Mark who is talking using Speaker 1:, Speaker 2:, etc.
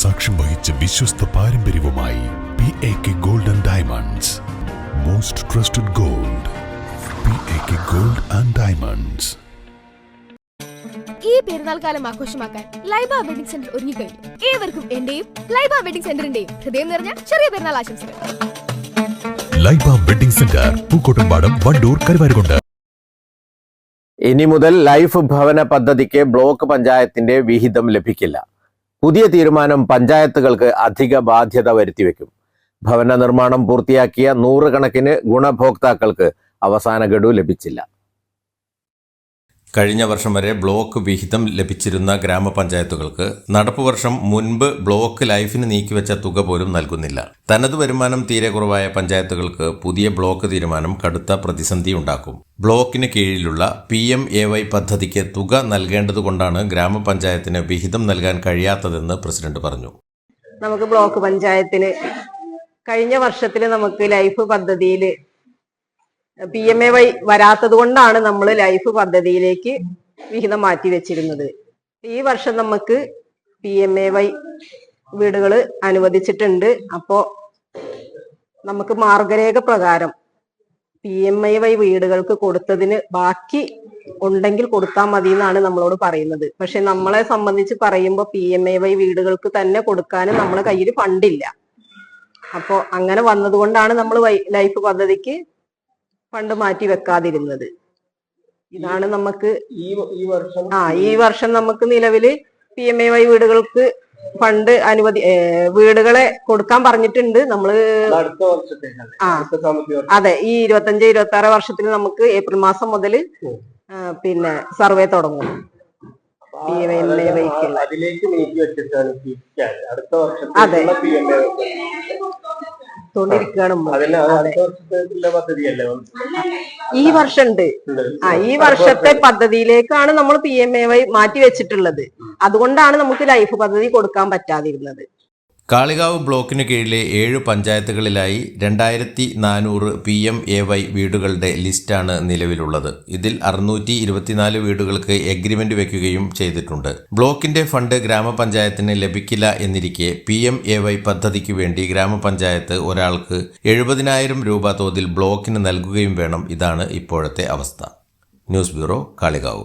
Speaker 1: സാക്ഷ്യം വഹിച്ച വിശ്വസ്ത പാരമ്പര്യവുമായി P A K gold and diamonds most trusted gold P A K gold and diamonds
Speaker 2: ഈ പെരുന്നാൾ കാലം ആഘോഷമാക്കാൻ ലൈബ വെഡിംഗ് സെന്റർ ഒരുങ്ങിക്കഴിഞ്ഞു ഏവർക്കും എന്റെയും ലൈബ വെഡിംഗ് സെന്ററിന്റെയും ഹൃദയം നിറഞ്ഞ ചെറിയ പെരുന്നാൾ ആശംസകൾ.
Speaker 1: Laiba wedding centre Pookkottumpadam Wandoor Karuvarakundu.
Speaker 3: ഇനി മുതൽ ലൈഫ് ഭവന പദ്ധതിക്ക് ബ്ലോക്ക് പഞ്ചായത്തിന്റെ വിഹിതം ലഭിക്കില്ല. പുതിയ തീരുമാനം പഞ്ചായത്തുകൾക്ക് അധിക ബാധ്യത വരുത്തിവെക്കും ഭവന നിർമ്മാണം പൂർത്തിയാക്കിയ നൂറുകണക്കിന് ഗുണഭോക്താക്കൾക്ക് അവസാന ഗഡു ലഭിച്ചില്ല. കഴിഞ്ഞ വർഷം വരെ ബ്ലോക്ക് വിഹിതം ലഭിച്ചിരുന്ന ഗ്രാമപഞ്ചായത്തുകൾക്ക് നടപ്പ് വർഷം മുൻപ് ബ്ലോക്ക് ലൈഫിന് നീക്കിവെച്ച തുക പോലും നൽകുന്നില്ല. തനത് വരുമാനം തീരെ കുറവായ പഞ്ചായത്തുകൾക്ക് പുതിയ ബ്ലോക്ക് തീരുമാനം കടുത്ത പ്രതിസന്ധി ഉണ്ടാക്കും. ബ്ലോക്കിന് കീഴിലുള്ള പി എം എ വൈ പദ്ധതിക്ക് തുക നൽകേണ്ടതുകൊണ്ടാണ് ഗ്രാമപഞ്ചായത്തിന് വിഹിതം നൽകാൻ കഴിയാത്തതെന്ന് പ്രസിഡന്റ് പറഞ്ഞു.
Speaker 4: നമുക്ക് ബ്ലോക്ക് പഞ്ചായത്തിന് കഴിഞ്ഞ വർഷത്തിൽ നമുക്ക് ലൈഫ് പദ്ധതിയിൽ പി എം എ വൈ വരാത്തത് കൊണ്ടാണ് നമ്മൾ ലൈഫ് പദ്ധതിയിലേക്ക് വിഹിതം മാറ്റി വെച്ചിരുന്നത്. ഈ വർഷം നമുക്ക് പി എം എ വൈ വീടുകൾ അനുവദിച്ചിട്ടുണ്ട്. അപ്പോ നമുക്ക് മാർഗരേഖ പ്രകാരം പി എം ഐ വൈ വീടുകൾക്ക് കൊടുത്തതിന് ബാക്കി ഉണ്ടെങ്കിൽ കൊടുത്താൽ മതി എന്നാണ് നമ്മളോട് പറയുന്നത്. പക്ഷെ നമ്മളെ സംബന്ധിച്ച് പറയുമ്പോൾ പി എം എ വൈ വീടുകൾക്ക് തന്നെ കൊടുക്കാനും നമ്മളെ കയ്യിൽ ഫണ്ടില്ല അപ്പോ അങ്ങനെ വന്നതുകൊണ്ടാണ് നമ്മൾ ലൈഫ് പദ്ധതിക്ക് ഫണ്ട് മാറ്റി വെക്കാതിരുന്നത്. ഇതാണ് നമുക്ക് ആ ഈ വർഷം നമുക്ക് നിലവിൽ പി എം എ വൈ വീടുകൾക്ക് ഫണ്ട് അനുവദി വീടുകളെ കൊടുക്കാൻ പറഞ്ഞിട്ടുണ്ട്. നമ്മൾ ആ അതെ ഈ ഇരുപത്തഞ്ച് ഇരുപത്തി ആറ് വർഷത്തിൽ നമുക്ക് ഏപ്രിൽ മാസം മുതൽ പിന്നെ സർവേ തുടങ്ങും.
Speaker 5: അതിലേക്ക് നീക്കി വെച്ചിട്ടാണ്
Speaker 4: അതെ.
Speaker 5: വർഷത്തേക്കുള്ള
Speaker 4: ഈ വർഷം ഉണ്ട്. ആ ഈ വർഷത്തെ പദ്ധതിയിലേക്കാണ് നമ്മൾ പി എം എ വൈ മാറ്റി വെച്ചിട്ടുള്ളത് അതുകൊണ്ടാണ് നമുക്ക് ലൈഫ് പദ്ധതി കൊടുക്കാൻ പറ്റാതിരുന്നത്.
Speaker 3: കാളികാവ് ബ്ലോക്കിന് കീഴിലെ ഏഴ് പഞ്ചായത്തുകളിലായി രണ്ടായിരത്തി നാനൂറ് പി എം എ വൈ വീടുകളുടെ ലിസ്റ്റാണ് നിലവിലുള്ളത്. ഇതിൽ അറുന്നൂറ്റി ഇരുപത്തിനാല് വീടുകൾക്ക് എഗ്രിമെന്റ് വയ്ക്കുകയും ചെയ്തിട്ടുണ്ട്. ബ്ലോക്കിന്റെ ഫണ്ട് ഗ്രാമപഞ്ചായത്തിന് ലഭിക്കില്ല എന്നിരിക്കെ പി എം എ വൈ പദ്ധതിക്ക് വേണ്ടി ഗ്രാമപഞ്ചായത്ത് ഒരാൾക്ക് എഴുപതിനായിരം രൂപ തോതിൽ ബ്ലോക്കിന് നൽകുകയും വേണം. ഇതാണ് ഇപ്പോഴത്തെ അവസ്ഥ. News bureau Kalikavu.